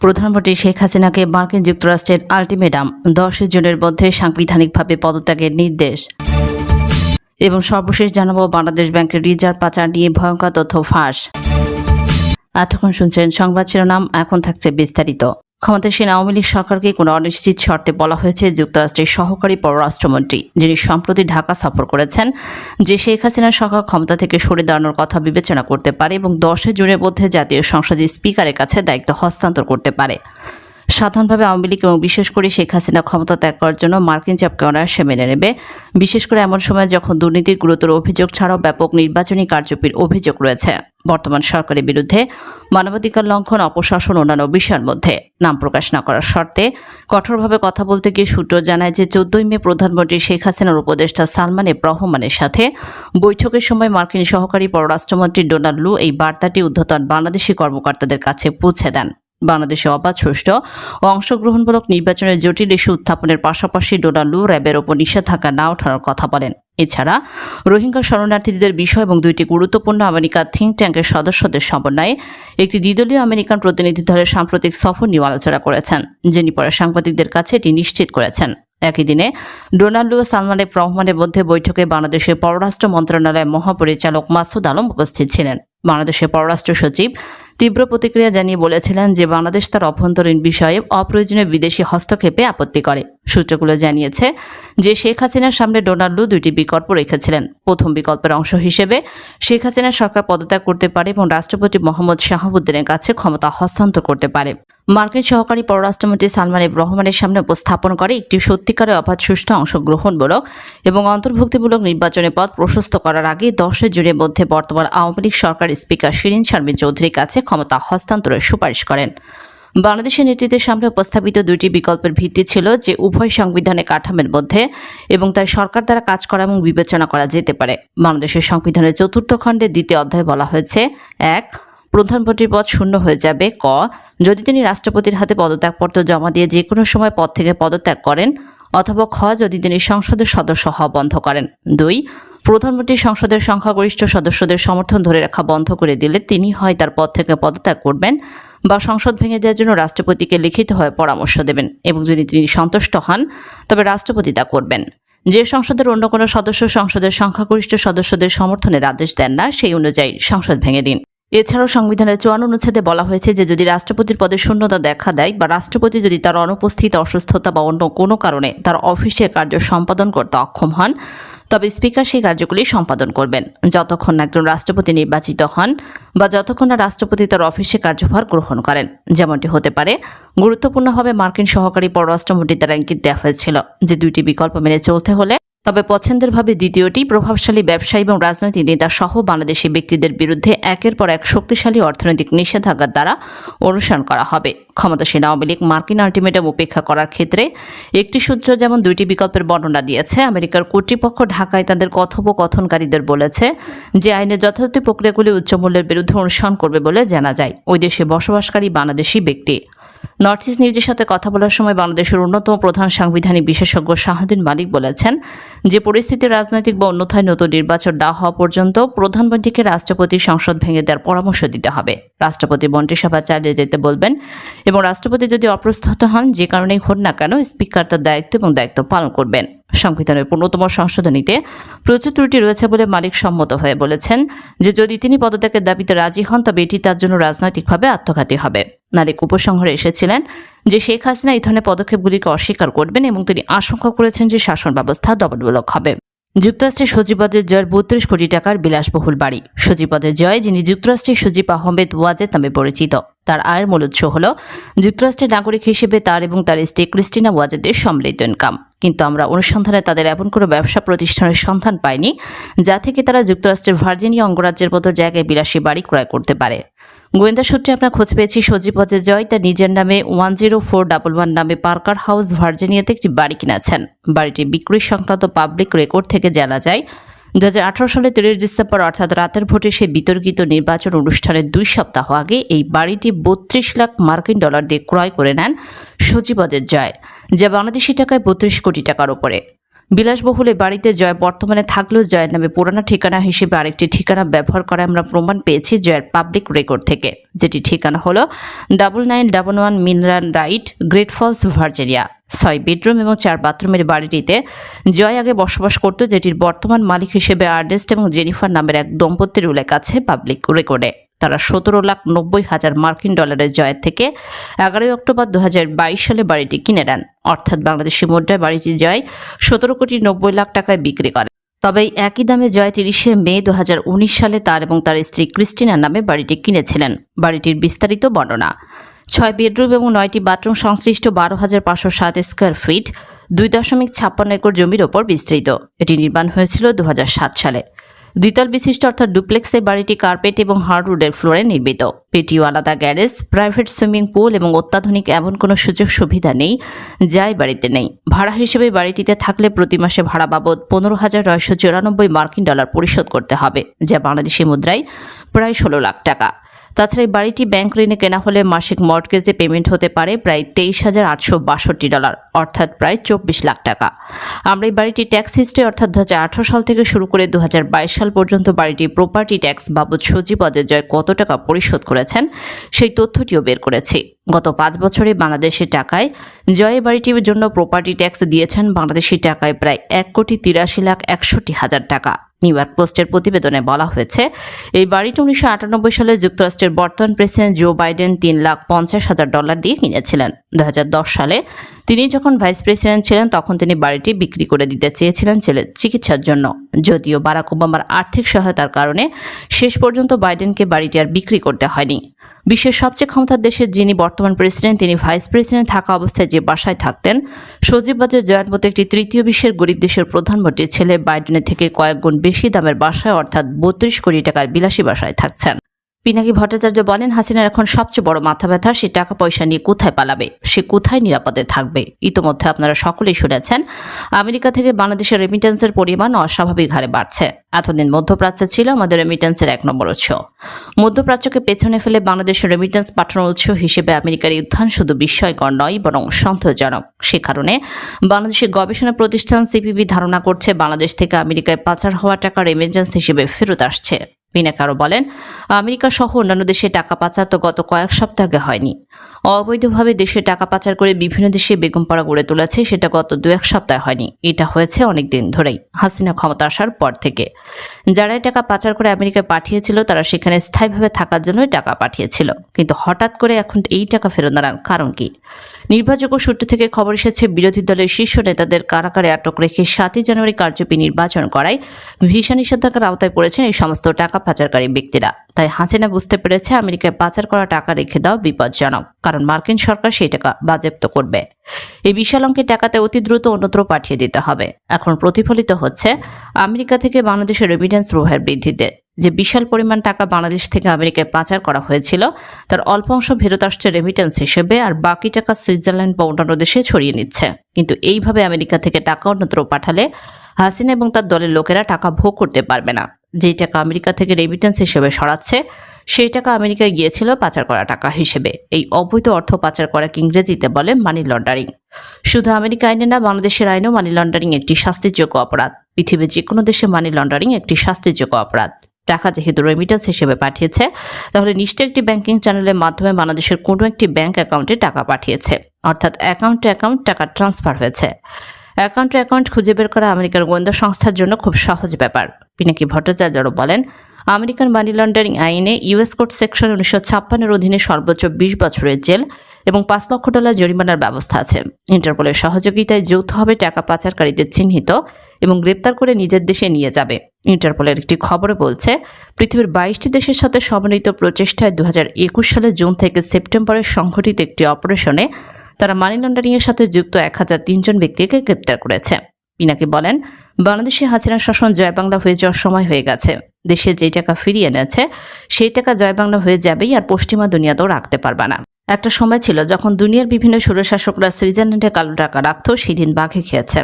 প্রধানমন্ত্রী শেখ হাসিনাকে মার্কিন যুক্তরাষ্ট্রের আলটিমেটাম। দশই জুনের মধ্যে সাংবিধানিকভাবে পদত্যাগের নির্দেশ। এবং সর্বশেষ জানাব বাংলাদেশ ব্যাংকের রিজার্ভ পাচার নিয়ে ভয়ঙ্কর তথ্য ফাঁস। এতক্ষণ শুনছেন সংবাদ শিরোনাম, এখন থাকছে বিস্তারিত। ক্ষমতাসীন আওয়ামী লীগ সরকারকে কোনো অনিশ্চিত শর্তে বলা হয়েছে, যুক্তরাষ্ট্রের সহকারী পররাষ্ট্রমন্ত্রী, যিনি সম্প্রতি ঢাকা সফর করেছেন, যে শেখ হাসিনার সরকার ক্ষমতা থেকে সরে দাঁড়ানোর কথা বিবেচনা করতে পারে এবং দশই জুনের মধ্যে জাতীয় সংসদের স্পিকারের কাছে দায়িত্ব হস্তান্তর করতে পারে। সাধারণভাবে আওয়ামী লীগ এবং বিশেষ করে শেখ হাসিনা ক্ষমতা ত্যাগ করার জন্য মার্কিন চাপকে অনায়াসে মেনে নেবে। বিশেষ করে এমন সময় যখন দুর্নীতির গুরুতর অভিযোগ ছাড়াও ব্যাপক নির্বাচনী কারচুপির অভিযোগ রয়েছে। বর্তমান সরকারের বিরুদ্ধে মানবাধিকার লঙ্ঘন, অপশাসন অন্যান্য বিষয়ের মধ্যে। নাম প্রকাশ না করার শর্তে কঠোরভাবে কথা বলতে গিয়ে সূত্র জানায় যে চোদ্দই মে প্রধানমন্ত্রী শেখ হাসিনার উপদেষ্টা সালমান এফ রহমানের সাথে বৈঠকের সময় মার্কিন সহকারী পররাষ্ট্রমন্ত্রী ডোনাল্ড লু এই বার্তাটি উদ্ধতন বাংলাদেশি কর্মকর্তাদের কাছে পৌঁছে দেন। বাংলাদেশে অবাধ সুষ্ঠু ও অংশগ্রহণমূলক নির্বাচনের জটিল ইস্যু উত্থাপনের পাশাপাশি ডোনাল্ড লু র্যাবের ওপর নিষেধাজ্ঞা না ওঠানোর কথা বলেন। এছাড়া রোহিঙ্গা শরণার্থীদের বিষয় এবং দুইটি গুরুত্বপূর্ণ আমেরিকা থিঙ্ক ট্যাঙ্কের সদস্যদের সমন্বয়ে একটি দ্বিদলীয় আমেরিকান প্রতিনিধি দলের সাম্প্রতিক সফর নিয়ে আলোচনা করেছেন, যিনি পরে সাংবাদিকদের কাছে এটি নিশ্চিত করেছেন। একই দিনে ডোনাল্ড ও সালমান এফ রহমানের মধ্যে বৈঠকে বাংলাদেশের পররাষ্ট্র মন্ত্রণালয়ের মহাপরিচালক মাসুদ আলম উপস্থিত ছিলেন। বাংলাদেশের পররাষ্ট্র সচিব তীব্র প্রতিক্রিয়া জানিয়ে বলেছিলেন যে বাংলাদেশ তার অভ্যন্তরীণ বিষয়ে অপ্রয়োজনীয় বিদেশি হস্তক্ষেপে আপত্তি করে। সূত্রগুলো জানিয়েছে যে শেখ হাসিনার সামনে ডোনাল্ডো দুইটি বিকল্প রেখেছিলেন। প্রথম বিকল্পের অংশ হিসেবে শেখ হাসিনা সরকার পদত্যাগ করতে পারে এবং রাষ্ট্রপতি মোহাম্মদ শাহাবুদ্দিনের কাছে ক্ষমতা হস্তান্তর করতে পারে। মার্কিন সহকারী পররাষ্ট্রমন্ত্রী সালমান এফ রহমানের সামনে উপস্থাপন করে একটি সত্যিকারের অবাধ সুষ্ঠু অংশগ্রহণমূলক এবং অন্তর্ভুক্তিমূলক নির্বাচনের পথ প্রশস্ত করার আগে দশই জুনের মধ্যে বর্তমান আওয়ামী লীগ সরকারের স্পিকার শিরিন শারমিন চৌধুরীর কাছে ক্ষমতা হস্তান্তরের সুপারিশ করেন। বাংলাদেশের নেতৃত্বের সামনে উপস্থাপিত দুইটি বিকল্পের ভিত্তি ছিল যে উভয় সংবিধানের কাঠামোর মধ্যে এবং তার সরকার দ্বারা কাজ করা এবং বিবেচনা করা যেতে পারে। বাংলাদেশের সংবিধানের চতুর্থ খণ্ডের দ্বিতীয় অধ্যায় বলা হয়েছে, এক প্রধানমন্ত্রীর পদ শূন্য হয়ে যাবে। ক, যদি তিনি রাষ্ট্রপতির হাতে পদত্যাগপত্র জমা দিয়ে যে কোনো সময় পদ থেকে পদত্যাগ করেন অথবা খ, যদি তিনি সংসদের সদস্য হওয়া বন্ধ করেন। দুই প্রধানমন্ত্রী সংসদের সংখ্যাগরিষ্ঠ সদস্যদের সমর্থন ধরে রাখা বন্ধ করে দিলে তিনি হয় তার পদ থেকে পদত্যাগ করবেন বা সংসদ ভেঙে দেওয়ার জন্য রাষ্ট্রপতিকে লিখিত হয়ে পরামর্শ দেবেন এবং যদি তিনি সন্তুষ্ট হন, তবে রাষ্ট্রপতি তা করবেন। যে সংসদের অন্য কোনো সদস্য সংসদের সংখ্যাগরিষ্ঠ সদস্যদের সমর্থনের আদেশ দেন না, সেই অনুযায়ী সংসদ ভেঙে দিন। এছাড়াও সংবিধানের চুয়ান্ন অনুচ্ছেদে বলা হয়েছে যে যদি রাষ্ট্রপতির পদে শূন্যতা দেখা দেয় বা রাষ্ট্রপতি যদি তার অনুপস্থিত অসুস্থতা বা অন্য কোনো কারণে তার অফিসের কার্য সম্পাদন করতে অক্ষম হন, তবে স্পিকার সেই কার্যগুলি সম্পাদন করবেন। যতক্ষণ না একজন রাষ্ট্রপতি নির্বাচিত হন বা যতক্ষণ না রাষ্ট্রপতি তার অফিসে কার্যভার গ্রহণ করেন, যেমনটি হতে পারে, গুরুত্বপূর্ণভাবে মার্কিন সহকারী পররাষ্ট্রমন্ত্রী দ্বারা ইঙ্গিত দেওয়া হয়েছিল যে দুইটি বিকল্প মেনে চলতে হলে তবে পছন্দের ভাবে দ্বিতীয়টি প্রভাবশালী ব্যবসায়ী এবং রাজনৈতিক নেতা সহ বাংলাদেশি ব্যক্তিদের বিরুদ্ধে একের পর এক শক্তিশালী অর্থনৈতিক নিষেধাজ্ঞার দ্বারা অনুসরণ করা হবে। ক্ষমতাসীন আওয়ামী লীগ মার্কিন আলটিমেটাম উপেক্ষা করার ক্ষেত্রে একটি সূত্র যেমন দুইটি বিকল্পের বর্ণনা দিয়েছে, আমেরিকার কর্তৃপক্ষ ঢাকায় তাদের কথোপকথনকারীদের বলেছে যে আইনের যথাযথ প্রক্রিয়াগুলি উচ্চমূল্যের বিরুদ্ধে অনুসরণ করবে বলে জানা যায়। ওই দেশে বসবাসকারী বাংলাদেশি ব্যক্তি নর্থ ইস্ট নিউজের সাথে কথা বলার সময় বাংলাদেশের অন্যতম প্রধান সাংবিধানিক বিশেষজ্ঞ শাহদিন মালিক বলেছেন যে পরিস্থিতি রাজনৈতিক বা অন্যথায় নতুন নির্বাচন না হওয়া পর্যন্ত প্রধানমন্ত্রীকে রাষ্ট্রপতি সংসদ ভেঙে দেওয়ার পরামর্শ দিতে হবে। রাষ্ট্রপতি মন্ত্রিসভা চালিয়ে যেতে বলবেন এবং রাষ্ট্রপতি যদি অপ্রস্তুত হন, যে কারণেই হন না কেন, স্পিকার তার দায়িত্ব এবং দায়িত্ব পালন করবেন। সংবিধানের পূর্ণতম সংশোধনীতে প্রচুর ত্রুটি রয়েছে বলে মালিক সম্মত হয়ে বলেছেন যে যদি তিনি পদত্যাগের দাবিতে রাজি হন, তবে এটি তার জন্য রাজনৈতিকভাবে আত্মঘাতী হবে। মালিক উপসংহারে এসেছিলেন যে শেখ হাসিনা এই ধরনের পদক্ষেপগুলিকে অস্বীকার করবেন এবং তিনি আশঙ্কা করেছেন যে শাসন ব্যবস্থা দবলমূলক হবে। যুক্তরাষ্ট্রের সচিবদের জয়ের বত্রিশ কোটি টাকার বিলাসবহুল বাড়ি। সচিবদের জয় যিনি যুক্তরাষ্ট্রের সজীব আহমেদ ওয়াজেদ নামে পরিচিত। তার আয়ের মূল উৎস হল যুক্তরাষ্ট্রের নাগরিক হিসেবে তার এবং তার স্ত্রী ক্রিস্টিনা ওয়াজেদের সম্মিলিত ইনকাম কিন্তু আমরা অনুসন্ধানে তাদের এমন কোনো ব্যবসা প্রতিষ্ঠানের সন্ধান পাইনি যা থেকে তারা যুক্তরাষ্ট্রের ভার্জিনিয়া অঙ্গরাজ্যের মতো জায়গায় বিলাসী বাড়ি ক্রয় করতে পারে। গোয়েন্দা সূত্রে আমরা খোঁজ পেয়েছি সজীব জয় তার নিজের নামে one zero four double one নামে পার্কার হাউস ভার্জিনিয়াতে একটি বাড়ি কিনেছেন। বাড়িটি বিক্রি সংক্রান্ত পাবলিক রেকর্ড থেকে জানা যায় দু সালে তিরিশ ডিসেম্বর, অর্থাৎ রাতের ভোটে সে বিতর্কিত নির্বাচন অনুষ্ঠানের দুই সপ্তাহ আগে এই বাড়িটি বত্রিশ লাখ মার্কিন ডলার দিয়ে ক্রয় করে নেন সচিবদের জয়, যা বাংলাদেশি টাকায় বত্রিশ কোটি টাকার উপরে বিলাসবহুল বাড়িতে জয়, বর্তমানে থাকলেও জয়ের নামে পুরানো ঠিকানা হিসেবে আরেকটি ঠিকানা ব্যবহার করে আমরা প্রমাণ পেয়েছি জয়ের পাবলিক রেকর্ড থেকে। যেটি ঠিকানা হলো double nine double one Minran right Great Falls Virginia ছয় বেডরুম এবং চার বাথরুমের বাড়িটিতে জয় আগে বসবাস করত, যেটির বর্তমান মালিক হিসেবে আর্নেস্ট এবং জেনিফার নামের এক দম্পতির উল্লেখ আছে পাবলিক রেকর্ডে তারা সতেরো লাখ নব্বই হাজার মার্কিন ডলারের জয়ের থেকে এগারোই অক্টোবর দু হাজার বাইশ সালে বাড়িটি কিনে নেন। অর্থাৎ বাংলাদেশি মুদ্রায় বাড়িটি জয় সতেরো কোটি নব্বই লাখ টাকায় বিক্রি করে। তবে একই দামে জয় তিরিশে মে দু হাজার উনিশ সালে তার এবং তার স্ত্রী ক্রিস্টিনার নামে বাড়িটি কিনেছিলেন। বাড়িটির বিস্তারিত বর্ণনা, ছয় বেডরুম এবং নয়টি বাথরুম সংশ্লিষ্ট বারো হাজার পাঁচশো সাত স্কোয়ার ফিট, দুই দশমিক ছাপ্পান্ন একর জমির ওপর বিস্তৃত। এটি নির্মাণ হয়েছিল দু হাজার সাত সালে। দ্বিতল বিশিষ্ট অর্থাৎ ডুপ্লেক্স বাড়িটি কার্পেট এবং হার্ডউডের ফ্লোরে নির্মিত। পেটিও আলাদা গ্যারেজ, প্রাইভেট সুইমিং পুল এবং অত্যাধুনিক এমন কোনো সুযোগ সুবিধা নেই যাই বাড়িতে নেই। ভাড়া হিসেবে বাড়িটিতে থাকলে প্রতি মাসে ভাড়া বাবদ পনেরো হাজার নয়শো চুরানব্বই মার্কিন ডলার পরিশোধ করতে হবে, যা বাংলাদেশি মুদ্রায় প্রায় ষোলো লাখ টাকা। তাছাড়া এই বাড়িটি ব্যাংক ঋণে কেনা হলে মাসিক মর্টগেজে পেমেন্ট হতে পারে প্রায় তেইশ হাজার আটশো বাষট্টি ডলার অর্থাৎ প্রায় চব্বিশ লাখ টাকা। আমরা এই বাড়িটি ট্যাক্স হিস্ট্রি অর্থাৎ দু হাজার আঠারো সাল থেকে শুরু করে দু হাজার বাইশ সাল পর্যন্ত বাড়িটি প্রপার্টি ট্যাক্স বাবদ সচিবদের জয় কত টাকা পরিশোধ করেছেন, সেই তথ্যটিও বের করেছি। গত পাঁচ বছরে বাংলাদেশের টাকায় জয় বাড়িটির জন্য প্রপার্টি ট্যাক্স দিয়েছেন, বাংলাদেশি টাকায় প্রায় এক কোটি তিরাশি লাখ একষট্টি হাজার টাকা। নিউ ইয়র্ক পোস্টের প্রতিবেদনে বলা হয়েছে, এই বাড়িটি উনিশশো আটানব্বই সালে যুক্তরাষ্ট্রের বর্তমান প্রেসিডেন্ট জো বাইডেন তিন লাখ পঞ্চাশ হাজার ডলার দিয়ে কিনেছিলেন। দু হাজার দশ সালে তিনি যখন ভাইস প্রেসিডেন্ট ছিলেন, তখন তিনি বাড়িটি বিক্রি করে দিতে চেয়েছিলেন ছেলের চিকিৎসার জন্য। যদিও বারাক ওবামার আর্থিক সহায়তার কারণে শেষ পর্যন্ত বাইডেনকে বাড়িটি আর বিক্রি করতে হয়নি। বিশ্বের সবচেয়ে ক্ষমতার দেশের যিনি বর্তমান প্রেসিডেন্ট, তিনি ভাইস প্রেসিডেন্ট থাকা অবস্থায় যে বাসায় থাকতেন, সজীব বাজার জয়ার মতো একটি তৃতীয় বিশ্বের গরিব দেশের প্রধানমন্ত্রীর ছেলে বাইডেনের থেকে কয়েক গুণ বেশি দামের বাসায়, অর্থাৎ বত্রিশ কোটি টাকার বিলাসী বাসায় থাকছেন। পিনাকি ভট্টাচার্য বলেন, হাসিনার এখন সবচেয়ে বড় মাথা ব্যথা, সে টাকা পয়সা নিয়ে কোথায় পালাবে? সে কোথায় নিরাপদে থাকবে? ইতোমধ্যে আপনারা সকলেই শুনেছেন, আমেরিকা থেকে বাংলাদেশের রেমিটেন্সের পরিমাণ অস্বাভাবিক হারে বাড়ছে। এতদিন মধ্যপ্রাচ্য ছিল আমাদের রেমিটেন্সের এক নম্বর উৎস। মধ্যপ্রাচ্যকে পেছনে ফেলে বাংলাদেশের রেমিটেন্স পাঠানোর উৎস হিসেবে আমেরিকার এই উত্থান শুধু বিস্ময়কর নয়, বরং সন্তোষজনক। সে কারণে বাংলাদেশের গবেষণা প্রতিষ্ঠান সিপিবি ধারণা করছে, বাংলাদেশ থেকে আমেরিকায় পাচার হওয়া টাকা রেমিটেন্স হিসেবে ফেরত আসছে। পিনাক আরও বলেন, আমেরিকা সহ অন্যান্য দেশে টাকা পাচার তো গত কয়েক সপ্তাহ হয়নি। অবৈধভাবে দেশে টাকা পাচার করে বিভিন্ন দেশে বেগম পাড়া গড়ে তুলেছে, সেটা গত দু এক সপ্তাহে হয়নি। এটা হয়েছে অনেক দিন ধরেই। হাসিনা ক্ষমতা আসার পর থেকে। যারা এই টাকা পাচার করে আমেরিকায় পাঠিয়েছিল, তারা সেখানে স্থায়ীভাবে থাকার জন্যই টাকা পাঠিয়েছিল। কিন্তু হঠাৎ করে এখন এই টাকা ফেরত আনার কারণ কি? নির্বাচক সূত্র থেকে খবর এসেছে, বিরোধী দলের শীর্ষ নেতাদের কারাগারে আটক রেখে সাতই জানুয়ারি কার্যপি নির্বাচন করায় ভিসা নিষেধাজ্ঞার আওতায় পড়েছেন এই সমস্ত টাকা পাচারকারী ব্যক্তিরা। তাই হাসিনা বুঝতে পেরেছে আমেরিকায় পাচার করা টাকা রেখে দেওয়া বিপজ্জনক, কারণ মার্কিন সরকার সেই টাকা বাজেপ্ত করবে। এই বিশাল অঙ্কের টাকাতে অতি দ্রুত অন্যত্র পাঠিয়ে দিতে হবে। এখন প্রতিফলিত হচ্ছে, আমেরিকা থেকে বাংলাদেশের রেমিটেন্স প্রবাহের বৃদ্ধিতে। যে বিশাল পরিমাণ টাকা বাংলাদেশ থেকে আমেরিকায় পাচার করা হয়েছিল, তার অল্প অংশ ফেরত আসছে রেমিটেন্স হিসেবে, আর বাকি টাকা সুইজারল্যান্ড বা অন্যান্য দেশে ছড়িয়ে নিচ্ছে। কিন্তু এইভাবে আমেরিকা থেকে টাকা অন্যত্র পাঠালে হাসিনা এবং তার দলের লোকেরা টাকা ভোগ করতে পারবে না। যে টাকা আমেরিকা থেকে রেমিটেন্স হিসেবে সরাচ্ছে, সেই টাকা আমেরিকায় গিয়েছিল পাচার করা টাকা হিসেবে। এই অবৈধ অর্থ পাচার করাকে ইংরেজিতে বলে মানি লন্ডারিং শুধু আমেরিকা আইনে না, বাংলাদেশের আইনেও মানি লন্ডারিং একটি শাস্তিযোগ্য অপরাধ। পৃথিবীর যে কোনো দেশে মানি লন্ডারিং একটি শাস্তিযোগ্য অপরাধ। টাকা যেহেতু রেমিটেন্স হিসেবে পাঠিয়েছে, তাহলে নিশ্চয় একটি ব্যাংকিং চ্যানেলের মাধ্যমে বাংলাদেশের কোনো একটি ব্যাংক অ্যাকাউন্টে টাকা পাঠিয়েছে। অর্থাৎ অ্যাকাউন্ট অ্যাকাউন্ট টাকা ট্রান্সফার হয়েছে। অ্যাকাউন্ট অ্যাকাউন্ট খুঁজে বের করা আমেরিকার গোয়েন্দা সংস্থার জন্য খুব সহজ ব্যাপার। পিনাকি ভট্টাচার্যও বলেন, আমেরিকান মানি লন্ডারিং আইনে ইউএস কোর্ট সেকশন উনিশশো ছাপ্পান্নের অধীনে সর্বোচ্চ বিশ বছরের জেল এবং পাঁচ লক্ষ ডলার জরিমানার ব্যবস্থা আছে। ইন্টারপোলের সহযোগিতায় যৌথভাবে টাকা পাচারকারীদের চিহ্নিত এবং গ্রেপ্তার করে নিজের দেশে নিয়ে যাবে। ইন্টারপোলের একটি খবরে বলছে, পৃথিবীর বাইশটি দেশের সাথে সমন্বিত প্রচেষ্টায় দু সালের জুন থেকে সেপ্টেম্বরে সংঘটিত একটি অপারেশনে তারা মানি লন্ডারিং এর সাথে যুক্ত এক হাজার তিনজন ব্যক্তিকে গ্রেপ্তার করেছে। পিনাকি বলেন বাংলাদেশে হাসিনা শাসন জয় বাংলা হয়ে যাওয়ার সময় হয়ে গেছে। দেশে যে টাকা ফিরিয়ে এনেছে, সেই টাকা জয় বাংলা হয়ে যাবেই আর পশ্চিমা দুনিয়াতেও রাখতে পারবে না। একটা সময় ছিল যখন দুনিয়ার বিভিন্ন সুরশাসকরা সুইজারল্যান্ডে কালো টাকা রাখত, সেদিন বাঘে খেয়েছে।